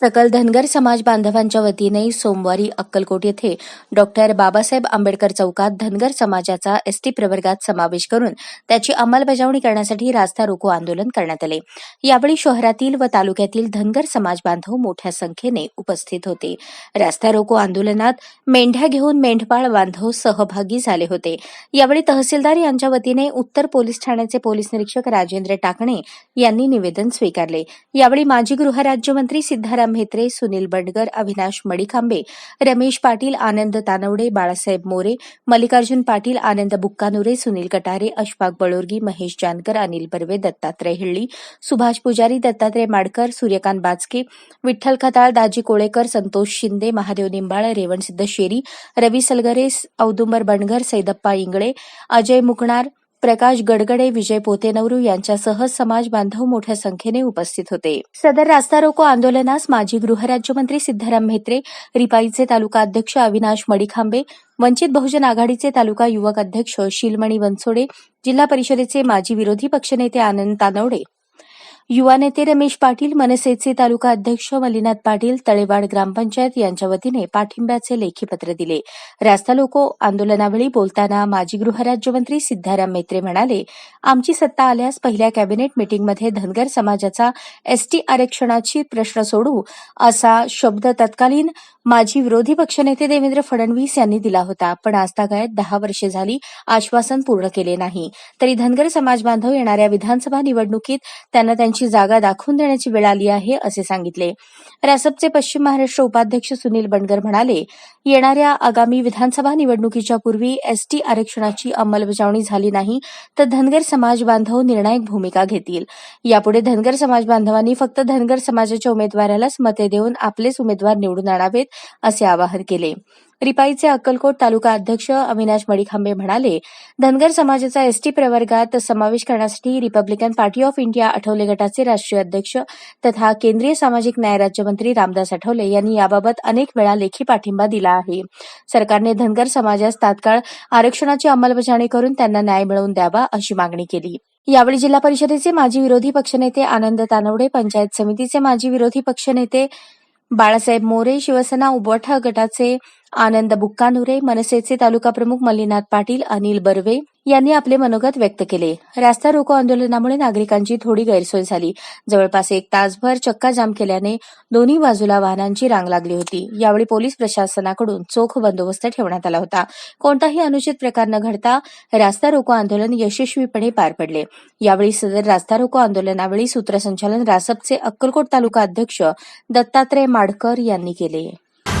सकल धनगर समाज बांधवांच्या वतीने सोमवारी अक्कलकोट येथे डॉक्टर बाबासाहेब आंबेडकर चौकात धनगर समाजाचा एसटी प्रवर्गात समावेश करून त्याची अंमलबजावणी करण्यासाठी रास्ता रोको आंदोलन करण्यात आले. यावेळी शहरातील व तालुक्यातील धनगर समाज बांधव मोठ्या संख्येने उपस्थित होते. रास्ता रोको आंदोलनात मेंढ्या घेऊन मेंढपाळ बांधव सहभागी झाले होते. यावेळी तहसीलदार यांच्या वतीने उत्तर पोलीस ठाण्याचे पोलीस निरीक्षक राजेंद्र टाकणे यांनी निवेदन स्वीकारले. यावेळी माजी गृहराज्यमंत्री सिद्धाराम म्हेत्रे सुनील बंडगर अविनाश मडिखांबे रमेश पाटील आनंद तानवडे बाळासाहेब मोरे मल्लिकार्जुन पाटील आनंद बुक्कानुरे सुनील कटारे अशफाक बळोरगी महेश जानकर अनिल बर्वे दत्तात्रय हिळ्ळी सुभाष पुजारी दत्तात्रय माडकर सूर्यकांत बाचके विठ्ठल खताळ दाजी कोळेकर संतोष शिंदे महादेव निंबाळ रेवणसिद्ध शेरी रवी सलगरे औदुंबर बणघर सैदप्पा इंगळे अजय मुकणार प्रकाश गडगडे विजय पोतेनवरू यांच्यासह समाज बांधव मोठ्या संख्येने उपस्थित होते. सदर रास्ता रोको आंदोलनास माजी गृहराज्यमंत्री सिद्धाराम म्हेत्रे रिपाईचे तालुका अध्यक्ष अविनाश मडिखांबे वंचित बहुजन आघाडीचे तालुका युवक अध्यक्ष शिलमणी बनसोडे जिल्हा परिषदेचे माजी विरोधी पक्षनेते आनंद तानवडे युवा नेते रमेश पाटील मनसेचे तालुका अध्यक्ष मल्लीनाथ पाटील तळेवाड ग्रामपंचायत यांच्या वतीने पाठिंब्याचे लेखी पत्र दिले. रास्ता लोको आंदोलनावेळी बोलताना माजी गृहराज्यमंत्री सिद्धाराम मेत्रे म्हणाले आमची सत्ता आल्यास पहिल्या कॅबिनेट मिटिंगमध्ये धनगर समाजाचा एसटी आरक्षणाची प्रश्न सोडू असा शब्द तत्कालीन माजी विरोधी पक्षनेते देवेंद्र फडणवीस यांनी दिला होता पण आजतागायत दहा वर्षे झाली आश्वासन पूर्ण केले नाही. तरी धनगर समाज बांधव येणाऱ्या विधानसभा निवडणुकीत त्यांना त्यांची जागा दाखवून देण्याची वेळ आली आहे असे सांगितले. रासपचे पश्चिम महाराष्ट्र उपाध्यक्ष सुनील बंडगर म्हणाले येणाऱ्या आगामी विधानसभा निवडणुकीच्या पूर्वी एसटी आरक्षणाची अंमलबजावणी झाली नाही तर धनगर समाज बांधव निर्णायक भूमिका घेतील. यापुढे धनगर समाज बांधवांनी फक्त धनगर समाजाच्या उमेदवारालाच मते देऊन आपलेच उमेदवार निवडून आणावेत असे आवाहन केले. रिपाईचे अक्कलकोट तालुका अध्यक्ष अविनाश मडिखांबे म्हणाले धनगर समाजाचा एसटी प्रवर्गात समावेश करण्यासाठी Republican Party of India Athawale गटाचे राष्ट्रीय अध्यक्ष तथा केंद्रीय सामाजिक न्याय राज्यमंत्री रामदास आठवले यांनी याबाबत अनेक वेळा लेखी पाठिंबा दिला आहे. सरकारने धनगर समाजास तात्काळ आरक्षणाची अंमलबजावणी करून त्यांना न्याय मिळवून द्यावा अशी मागणी केली. यावेळी जिल्हा परिषदेचे माजी विरोधी पक्षनेते आनंद तानवडे पंचायत समितीचे माजी विरोधी पक्षनेते बाळासाहेब मोरे शिवसेना उबवठा गटाचे आनंद बुक्कानुरे मनसेचे तालुका प्रमुख मल्लीनाथ पाटील अनिल बर्वे यांनी आपले मनोगत व्यक्त केले. रास्ता रोको आंदोलनामुळे नागरिकांची थोडी गैरसोय झाली. जवळपास एक तासभर चक्का जाम केल्याने दोन्ही बाजूला वाहनांची रांग लागली होती. यावेळी पोलीस प्रशासनाकडून चोख बंदोबस्त ठेवण्यात आला होता. कोणताही अनुचित प्रकार न घडता रास्ता रोको आंदोलन यशस्वीपणे पार पडले. यावेळी सदर रास्ता रोको आंदोलनावेळी सूत्रसंचालन रासपचे अक्कलकोट तालुका अध्यक्ष दत्तात्रय माडकर यांनी केले.